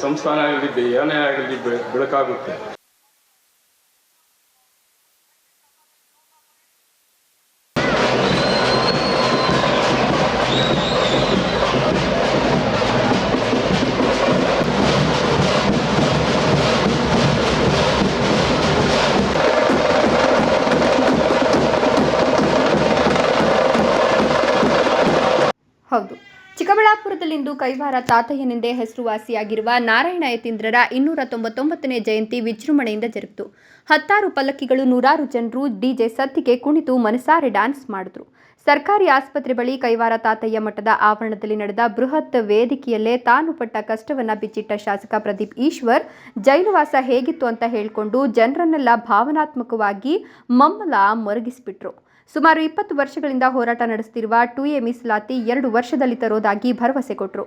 ಸಂಸ್ಥಾನ ಆಗಲಿ ಏನೇ ಆಗಲಿ ಬೆಳಕಾಗುತ್ತೆ. ಹೌದು. ಚಿಕ್ಕಬಳ್ಳಾಪುರದಲ್ಲಿಂದು ಕೈವಾರ ತಾತಯ್ಯನೆಂದೇ ಹೆಸರುವಾಸಿಯಾಗಿರುವ ನಾರಾಯಣ ಯತೀಂದ್ರರ ಇನ್ನೂರ ತೊಂಬತ್ತೊಂಬತ್ತನೇ ಜಯಂತಿ ವಿಜೃಂಭಣೆಯಿಂದ ಜರುಗಿತು. ಹತ್ತಾರು ಪಲ್ಲಕ್ಕಿಗಳು ನೂರಾರು ಜನರು ಡಿಜೆ ಸತ್ತಿಗೆ ಕುಣಿತು ಮನಸಾರೆ ಡ್ಯಾನ್ಸ್ ಮಾಡಿದ್ರು. ಸರ್ಕಾರಿ ಆಸ್ಪತ್ರೆ ಬಳಿ ಕೈವಾರ ತಾತಯ್ಯ ಮಠದ ಆವರಣದಲ್ಲಿ ನಡೆದ ಬೃಹತ್ ವೇದಿಕೆಯಲ್ಲೇ ತಾನು ಪಟ್ಟ ಕಷ್ಟವನ್ನು ಬಿಚ್ಚಿಟ್ಟ ಶಾಸಕ ಪ್ರದೀಪ್ ಈಶ್ವರ್ ಜೈಲುವಾಸ ಹೇಗಿತ್ತು ಅಂತ ಹೇಳಿಕೊಂಡು ಜನರನ್ನೆಲ್ಲ ಭಾವನಾತ್ಮಕವಾಗಿ ಮಮ್ಮಲ ಮೊರಗಿಸಿಬಿಟ್ರು. ಸುಮಾರು ಇಪ್ಪತ್ತು ವರ್ಷಗಳಿಂದ ಹೋರಾಟ ನಡೆಸುತ್ತಿರುವ ಟು ಎ ಮೀಸಲಾತಿ ಎರಡು ವರ್ಷದಲ್ಲಿ ತರೋದಾಗಿ ಭರವಸೆ ಕೊಟ್ಟರು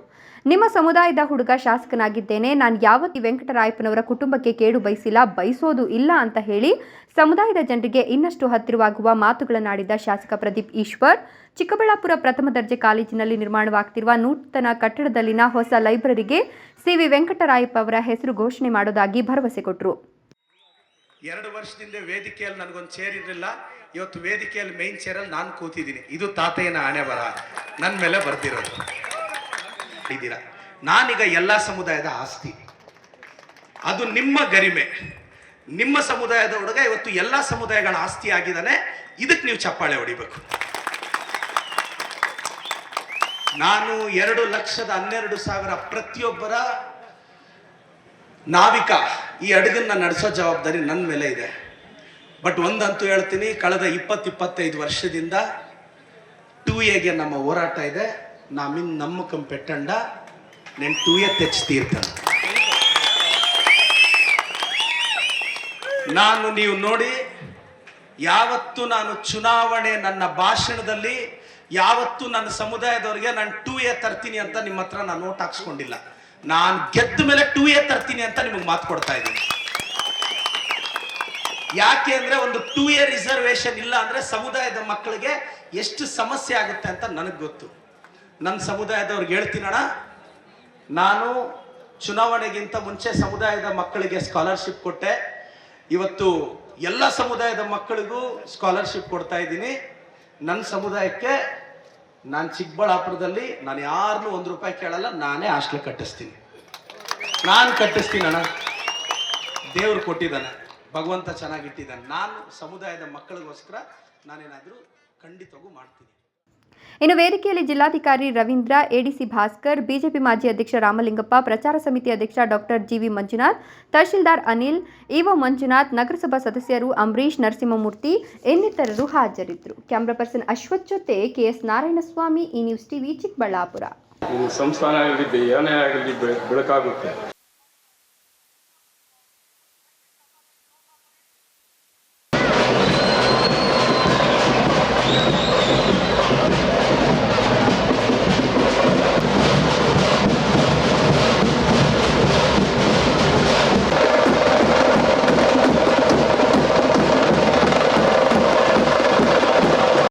ನಿಮ್ಮ ಸಮುದಾಯದ ಹುಡುಗ ಶಾಸಕನಾಗಿದ್ದೇನೆ. ನಾನು ಯಾವತ್ತಿ ವೆಂಕಟರಾಯಪ್ಪನವರ ಕುಟುಂಬಕ್ಕೆ ಕೇಡು ಬಯಸಿಲ್ಲ, ಬಯಸೋದು ಇಲ್ಲ ಅಂತ ಹೇಳಿ ಸಮುದಾಯದ ಜನರಿಗೆ ಇನ್ನಷ್ಟು ಹತ್ತಿರವಾಗುವ ಮಾತುಗಳನ್ನಾಡಿದ ಶಾಸಕ ಪ್ರದೀಪ್ ಈಶ್ವರ್, ಚಿಕ್ಕಬಳ್ಳಾಪುರ ಪ್ರಥಮ ದರ್ಜೆ ಕಾಲೇಜಿನಲ್ಲಿ ನಿರ್ಮಾಣವಾಗ್ತಿರುವ ನೂತನ ಕಟ್ಟಡದಲ್ಲಿನ ಹೊಸ ಲೈಬ್ರರಿಗೆ ಸಿವಿ ವೆಂಕಟರಾಯಪ್ಪ ಅವರ ಹೆಸರು ಘೋಷಣೆ ಮಾಡೋದಾಗಿ ಭರವಸೆ ಕೊಟ್ಟರು ಎರಡು ವರ್ಷದಿಂದ ವೇದಿಕೆಯಲ್ಲಿ ನನಗೊಂದು ಸೇರಿರಲಿಲ್ಲ ಇವತ್ತು ವೇದಿಕೆಯಲ್ಲಿ ಮೈನ್ ಚೇರಲ್ಲಿ ನಾನು ಕೂತಿದ್ದೀನಿ. ಇದು ತಾತಯ್ಯನ ಆಣೆ ಬರ. ನನ್ನ ಮೇಲೆ ಬರ್ತಿರೋದು ಇದ್ದೀರಾ ನಾನೀಗ ಎಲ್ಲ ಸಮುದಾಯದ ಆಸ್ತಿ. ಅದು ನಿಮ್ಮ ಗರಿಮೆ. ನಿಮ್ಮ ಸಮುದಾಯದ ಹುಡುಗ ಇವತ್ತು ಎಲ್ಲ ಸಮುದಾಯಗಳ ಆಸ್ತಿ ಆಗಿದ್ದಾನೆ. ಇದಕ್ಕೆ ನೀವು ಚಪ್ಪಾಳೆ ಹೊಡಿಬೇಕು. ನಾನು ಎರಡು ಲಕ್ಷದ ಹನ್ನೆರಡು ಸಾವಿರ ಪ್ರತಿಯೊಬ್ಬರ ನಾವಿಕ ಈ ಅಡುಗನ್ನ ನಡೆಸೋ ಜವಾಬ್ದಾರಿ ನನ್ನ ಮೇಲೆ ಇದೆ. ಬಟ್ ಒಂದಂತೂ ಹೇಳ್ತೀನಿ, ಕಳೆದ ಇಪ್ಪತ್ತು ಇಪ್ಪತ್ತೈದು ವರ್ಷದಿಂದ ಟು ಎಗೆ ನಮ್ಮ ಹೋರಾಟ ಇದೆ. ನಾಮಿನ್ ನಮ್ಮ ಕಂಪೆಟ್ಟಂಡ ನೆನ್ ಟೂ ಎ ತೆಚ್ತೀರ್ತಾನೆ. ನಾನು ನೀವು ನೋಡಿ, ಯಾವತ್ತು ನಾನು ಚುನಾವಣೆ ನನ್ನ ಭಾಷಣದಲ್ಲಿ, ಯಾವತ್ತು ನನ್ನ ಸಮುದಾಯದವರಿಗೆ ನಾನು ಟೂ ಎ ತರ್ತೀನಿ ಅಂತ ನಿಮ್ಮ ಹತ್ರ ನಾನು ನೋಟ್ ಹಾಕ್ಸ್ಕೊಂಡಿಲ್ಲ. ನಾನು ಗೆದ್ದ ಮೇಲೆ ಟೂ ಎ ತರ್ತೀನಿ ಅಂತ ನಿಮಗೆ ಮಾತು ಕೊಡ್ತಾ ಇದ್ದೀನಿ. ಯಾಕೆ ಅಂದ್ರೆ ಒಂದು ಟೂ ಇಯರ್ ರಿಸರ್ವೇಶನ್ ಇಲ್ಲ ಅಂದ್ರೆ ಸಮುದಾಯದ ಮಕ್ಕಳಿಗೆ ಎಷ್ಟು ಸಮಸ್ಯೆ ಆಗುತ್ತೆ ಅಂತ ನನಗೆ ಗೊತ್ತು. ನನ್ನ ಸಮುದಾಯದವ್ರಿಗೆ ಹೇಳ್ತೀನಣ ನಾನು ಚುನಾವಣೆಗಿಂತ ಮುಂಚೆ ಸಮುದಾಯದ ಮಕ್ಕಳಿಗೆ ಸ್ಕಾಲರ್ಶಿಪ್ ಕೊಟ್ಟೆ. ಇವತ್ತು ಎಲ್ಲ ಸಮುದಾಯದ ಮಕ್ಕಳಿಗೂ ಸ್ಕಾಲರ್ಶಿಪ್ ಕೊಡ್ತಾ ಇದ್ದೀನಿ. ನನ್ನ ಸಮುದಾಯಕ್ಕೆ ನಾನು ಚಿಕ್ಕಬಳ್ಳಾಪುರದಲ್ಲಿ ನಾನು ಯಾರನ್ನೂ ಒಂದು ರೂಪಾಯಿ ಕೇಳಲ್ಲ, ನಾನೇ ಹಾಸ್ಟೆಲ್ ಕಟ್ಟಿಸ್ತೀನಿ. ನಾನು ಕಟ್ಟಿಸ್ತೀನಿ ಅಣ್ಣ. ದೇವ್ರು ಕೊಟ್ಟಿದ್ದಾನೆ. ಭಗವಂತ ಚೆನ್ನಾಗಿಟ್ಟಿದ್ದಾನೆ. ನಾನು ಸಮುದಾಯದ ಮಕ್ಕಳಿಗೋಸ್ಕರ ನಾನೇನಾದರೂ ಖಂಡಿತವಾಗೂ ಮಾಡ್ತೀನಿ. ಇನ್ನು ವೇದಿಕೆಯಲ್ಲಿ ಜಿಲ್ಲಾಧಿಕಾರಿ ರವೀಂದ್ರ ಎಡಿಸಿ ಭಾಸ್ಕರ್ ಬಿಜೆಪಿ ಮಾಜಿ ಅಧ್ಯಕ್ಷ ರಾಮಲಿಂಗಪ್ಪ ಪ್ರಚಾರ ಸಮಿತಿ ಅಧ್ಯಕ್ಷ doctor G V Manjunath tahsildar Anil ಇವ ಮಂಜುನಾಥ್ ನಗರಸಭಾ ಸದಸ್ಯರು ಅಂಬರೀಶ್ ನರಸಿಂಹಮೂರ್ತಿ ಇನ್ನಿತರರು ಹಾಜರಿದ್ದರು. ಕ್ಯಾಮ್ರಾ ಪರ್ಸನ್ ಅಶ್ವಥ್ ಜೊತೆ ಕೆಎಸ್ ನಾರಾಯಣಸ್ವಾಮಿ ಈ ನ್ಯೂಸ್ ಟಿವಿ ಚಿಕ್ಕಬಳ್ಳಾಪುರ. ಸಂಸ್ಥಾನ ಆಗಲಿ ಬೆಳಕಾಗುತ್ತೆ.